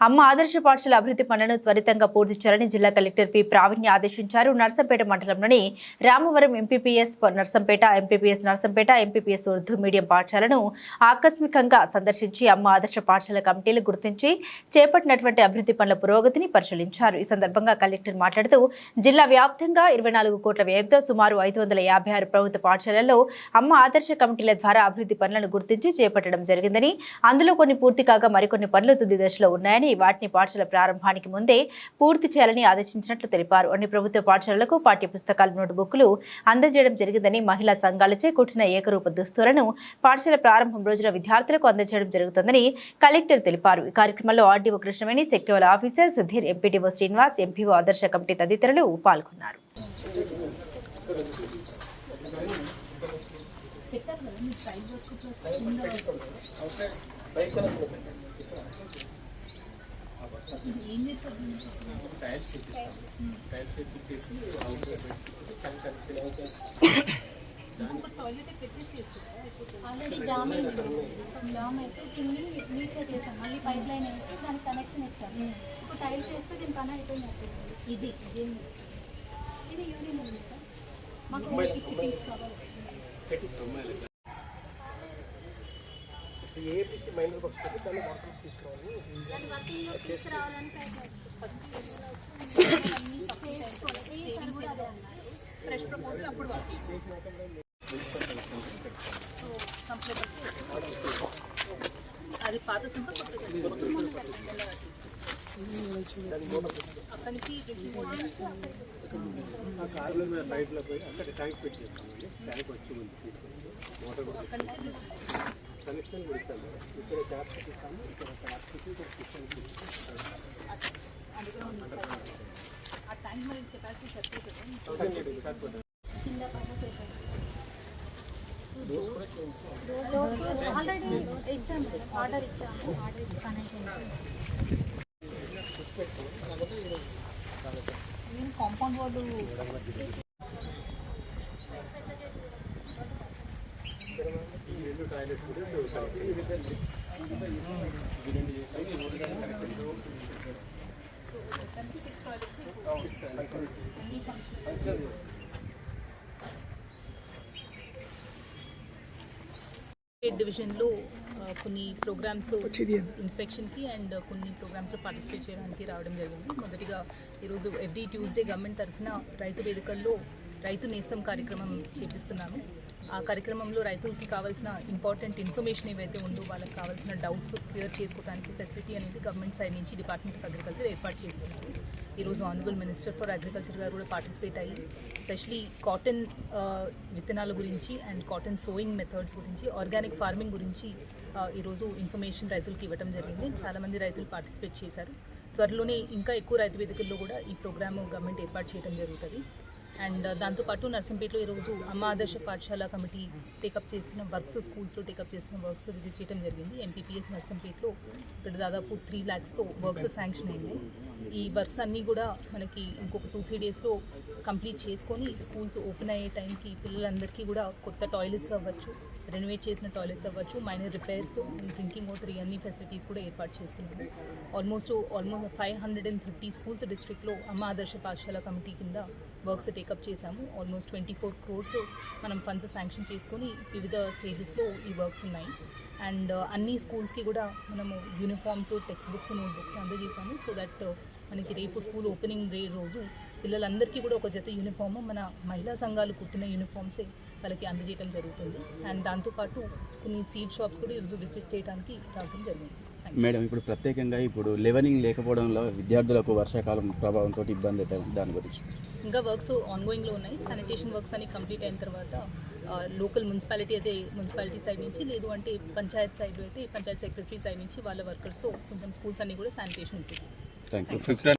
అమ్మ ఆదర్శ పాఠశాల అభివృద్ధి పనులను త్వరితంగా పూర్తి చేయాలని జిల్లా కలెక్టర్ పి. ప్రావీణ్య ఆదేశించారు. నర్సంపేట మండలంలోని Ramavaram MPPS Narsampet MPPS Narsampet MPPS Urdu medium పాఠశాలను ఆకస్మికంగా సందర్శించి అమ్మ ఆదర్శ పాఠశాల కమిటీలు గుర్తించి చేపట్టినటువంటి అభివృద్ధి పనుల పురోగతిని పరిశీలించారు. ఈ సందర్భంగా కలెక్టర్ మాట్లాడుతూ జిల్లా వ్యాప్తంగా ఇరవై నాలుగు కోట్ల వ్యయంతో సుమారు ఐదు వందల యాభై ఆరు ప్రభుత్వ పాఠశాలల్లో అమ్మ ఆదర్శ కమిటీల ద్వారా అభివృద్ధి పనులను గుర్తించి చేపట్టడం జరిగిందని అందులో కొన్ని పూర్తి కాగా మరికొన్ని పనులు తుది దశలో ఉన్నాయని వాటిని పాఠశాల ప్రారంభానికి ముందే పూర్తి చేయాలని ఆదేశించినట్లు తెలిపారు. అన్ని ప్రభుత్వ పాఠశాలలకు పాఠ్య పుస్తకాలు నోట్బుక్లు అందజేయడం జరిగిందని మహిళా సంఘాలచే కుట్టిన ఏకరూప దుస్తులను పాఠశాల ప్రారంభం రోజున విద్యార్థులకు అందజేయడం జరుగుతుందని కలెక్టర్ తెలిపారు. ఈ కార్యక్రమంలో RDO Krishnaveni sectoral officer Sudheer MPDO Srinivas MPO Adarsha committee తదితరులు పాల్గొన్నారు. ఆల్రెడీ జామ్ అయింది జామ్ అయితే కింద నీట్గా చేసాం మళ్ళీ పైప్ లైన్ వేసి దానికి కనెక్షన్ ఇచ్చాం ఇప్పుడు టైల్స్ వేస్తే దీని పని అయిపోయింది ఇది ఇది యూనియన్ ఉంది సార్ మాకు ఫిట్టింగ్స్ కావాలి ఏపీసీ మైనర్ వస్తుంది దాన్ని ప్రపోజల్ అప్పుడు అది పాత సంప అక్కడి నుంచి ఆ కార్లో మీద పైప్లో పోయి అక్కడ ట్యాంక్ పెట్టి ట్యాంక్ వచ్చి మోటార్ కూడా కనెక్షన్ పెడతాము ఇక్కడ ట్యాప్ పెట్టిస్తాము ఇక్కడ ట్యాప్ పెట్టి ఇక్కడ ఇచ్చాము ఆర్డర్ ఇచ్చాము ఆర్డర్ ఇచ్చి కనెక్ట్ కాంపౌండ్ వాళ్ళు రెండు టాయిలెట్స్ డివిజన్లో కొన్ని ప్రోగ్రామ్స్ ఇన్స్పెక్షన్కి అండ్ కొన్ని ప్రోగ్రామ్స్లో పార్టిసిపేట్ చేయడానికి రావడం జరిగింది. మొదటిగా ఈరోజు ఎవ్రీ ట్యూస్డే గవర్నమెంట్ తరఫున రైతు వేదికల్లో రైతు నేస్తం కార్యక్రమం చేపిస్తున్నాము ఆ కార్యక్రమంలో రైతులకి కావాల్సిన ఇంపార్టెంట్ ఇన్ఫర్మేషన్ ఏవైతే ఉందో వాళ్ళకి కావాల్సిన డౌట్స్ క్లియర్ చేసుకోవడానికి ఫెసిలిటీ అనేది గవర్నమెంట్ సైడ్ నుంచి డిపార్ట్మెంట్ ఆఫ్ అగ్రికల్చర్ ఏర్పాటు చేస్తున్నారు. ఈరోజు ఆనరబుల్ మినిస్టర్ ఫర్ అగ్రికల్చర్ గారు కూడా పార్టిసిపేట్ అయ్యి స్పెషలీ కాటన్ విత్తనాల గురించి అండ్ కాటన్ సోయింగ్ మెథడ్స్ గురించి ఆర్గానిక్ ఫార్మింగ్ గురించి ఈరోజు ఇన్ఫర్మేషన్ రైతులకి ఇవ్వడం జరిగింది. చాలామంది రైతులు పార్టిసిపేట్ చేశారు. త్వరలోనే ఇంకా ఎక్కువ రైతు వేదికల్లో కూడా ఈ ప్రోగ్రామ్ గవర్నమెంట్ ఏర్పాటు చేయడం జరుగుతుంది. అండ్ దాంతోపాటు నర్సంపేటలో ఈరోజు అమ్మ ఆదర్శ పాఠశాల కమిటీ టేకప్ చేస్తున్న వర్క్స్ స్కూల్స్లో టేకప్ చేస్తున్న వర్క్స్ విజిట్ చేయడం జరిగింది. ఎంపీపీఎస్ నర్సంపేటలో ఇక్కడ దాదాపు త్రీ ల్యాక్స్తో వర్క్స్ శాంక్షన్ అయింది. ఈ వర్క్స్ అన్నీ కూడా మనకి ఇంకొక టూ త్రీ డేస్లో కంప్లీట్ చేసుకొని స్కూల్స్ ఓపెన్ అయ్యే టైంకి పిల్లలందరికీ కూడా కొత్త టాయిలెట్స్ అవ్వచ్చు రెనోవేట్ చేసిన టాయిలెట్స్ అవ్వచ్చు minor repairs and drinking water ఇవన్నీ ఫెసిలిటీస్ కూడా ఏర్పాటు చేస్తున్నాము. Almost almost five hundred and thirty schools డిస్ట్రిక్ట్లో అమ్మ ఆదర్శ పాఠశాల కమిటీ కింద వర్క్స్ టేకప్ చేశాము. ఆల్మోస్ట్ ట్వంటీ ఫోర్ క్రోర్స్ మనం ఫండ్స్ శాంక్షన్ చేసుకొని వివిధ స్టేజెస్లో ఈ వర్క్స్ ఉన్నాయి. అండ్ అన్ని స్కూల్స్కి కూడా మనము uniforms text books note books అందజేసాము so that మనకి రేపు స్కూల్ ఓపెనింగ్ డే రోజు పిల్లలందరికీ కూడా ఒక జత యూనిఫామ్ మన మహిళా సంఘాలు కుట్టిన యూనిఫామ్సే వాళ్ళకి అందజేయడం జరుగుతుంది. అండ్ దాంతోపాటు కొన్ని సీడ్ షాప్స్ కూడా ఈరోజు విజిట్ చేయడానికి రావడం జరిగింది. మేడం ఇప్పుడు ప్రత్యేకంగా ఇప్పుడు లెవెనింగ్ లేకపోవడంలో విద్యార్థులకు వర్షాకాలం ప్రభావంతో ఇబ్బంది అవుతుంది దాని గురించి. ఇంకా వర్క్స్ ఆన్గోయింగ్లో ఉన్నాయి. శానిటేషన్ వర్క్స్ అని కంప్లీట్ అయిన తర్వాత లోకల్ మున్సిపాలిటీ అయితే మున్సిపాలిటీ సైడ్ నుంచి లేదు అంటే పంచాయత్ సైడ్ అయితే పంచాయత్ సెక్రటరీ సైడ్ నుంచి వాళ్ళ వర్కర్స్ కొంచెం స్కూల్స్ అన్ని కూడా శానిటేషన్ ఉంటుంది. Thank you